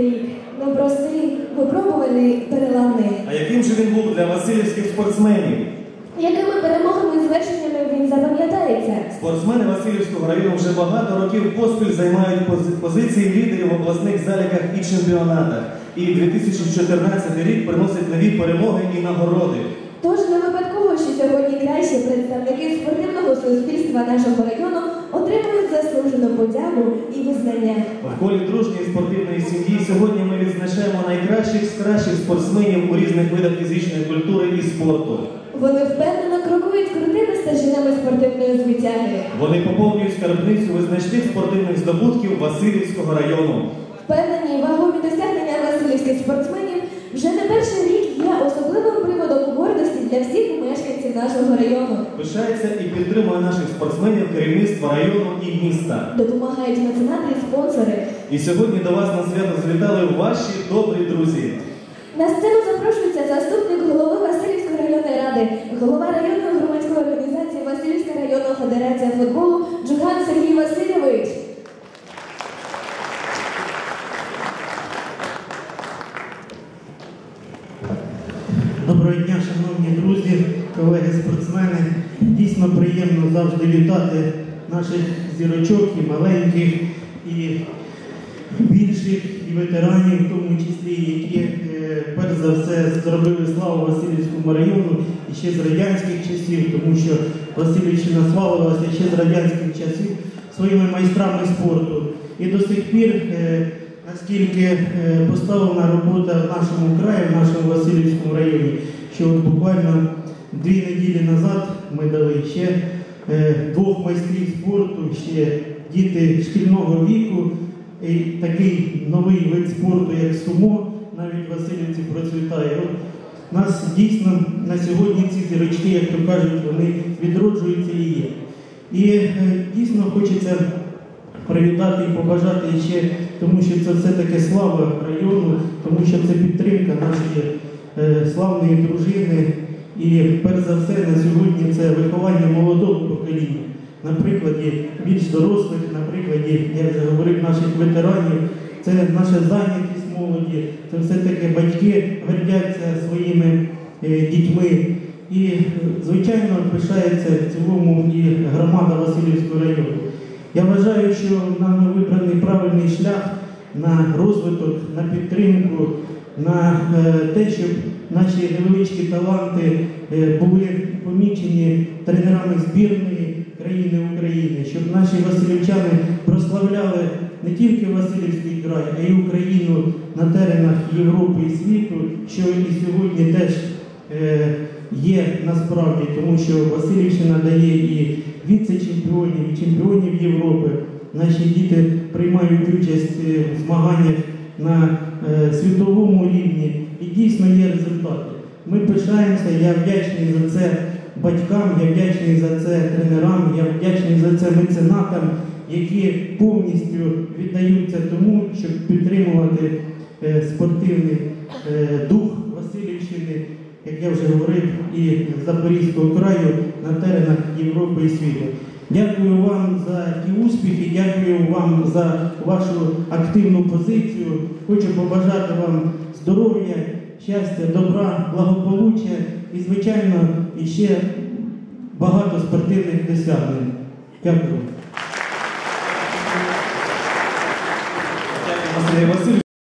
рік. Непростий, випробуваний, переламний. А яким же він був для васильівських спортсменів? Якими перемогами і звершеннями він запам'ятається? Спортсмени Васильівського району вже багато років поспіль займають пози- позиції лідерів в обласних заліках і чемпіонатах. І 2014 рік приносить нові перемоги і нагороди. Тож не випадково, що сьогодні кращі представники спортивного суспільства нашого заслужену подяку і визнання. В колі дружньої спортивної сім'ї сьогодні ми відзначаємо найкращих з кращих спортсменів у різних видах фізичної культури і спорту. Вони впевнено крокують крутими стежинами спортивної звитяги. Вони поповнюють скарбницю визначних спортивних здобутків Васильівського району. Впевнені вагомі досягнення васильівських спортсменів вже не перший рік є особливим приводом для всіх мешканців нашого району. Пишається і підтримує наших спортсменів керівництва району і міста. Допомагають меценати і спонсори. І сьогодні до вас на свято завітали ваші добрі друзі. На сцену запрошується заступник голови Васильівської районної ради, голова районної громадської організації Васильівська районна федерація футболу Доброго дня, шановні друзі, колеги-спортсмени. Дійсно приємно завжди вітати наших зірочок і маленьких, і більших, і ветеранів, в тому числі, які е, перш за все зробили славу Васильівському району і ще з радянських часів, тому що Васильівщина славилася ще з радянських часів своїми майстрами спорту. І до сих пір, е, наскільки е, поставлена робота в нашому краї, в нашому Васильівському районі, що буквально дві неділі назад ми дали ще е, двох майстрів спорту, ще діти шкільного віку, і такий новий вид спорту, як сумо, навіть Васильівці процвітає. От нас дійсно на сьогодні ці зірочки, як то кажуть, вони відроджуються і є. І е, дійсно хочеться привітати і побажати ще, тому що це все-таки слава району, тому що це підтримка нашої е, славної дружини. І перш за все на сьогодні це виховання молодого покоління. На прикладі більш дорослих, на прикладі, я вже говорив, наших ветеранів, це наша зайнятість молоді, це все-таки батьки гордяться своїми е, дітьми. І, е, звичайно, пишається в цілому і громада Васильівського району. Я вважаю, що нами вибраний правильний шлях на розвиток, на підтримку, на е, те, щоб наші невеличкі таланти е, були помічені тренерами збірної країни України, щоб наші васильівчани прославляли не тільки Васильівський край, а й Україну на теренах Європи і світу, що і сьогодні теж е, є насправді, тому що Васильівщина дає і віце-чемпіонів, і чемпіонів Європи. Наші діти приймають участь е, в змаганнях на е, світовому рівні і дійсно є результати. Ми пишаємося, я вдячний за це батькам, я вдячний за це тренерам, я вдячний за це меценатам, які повністю віддаються тому, щоб підтримувати е, спортивний дух Васильівщини, як я вже говорив, і Запорізького краю на теренах Європи і світу. Дякую вам за ті успіхи, дякую вам за вашу активну позицію. Хочу побажати вам здоров'я, щастя, добра, благополуччя і, звичайно, іще багато спортивних досягнень. Дякую. Василій Васильович.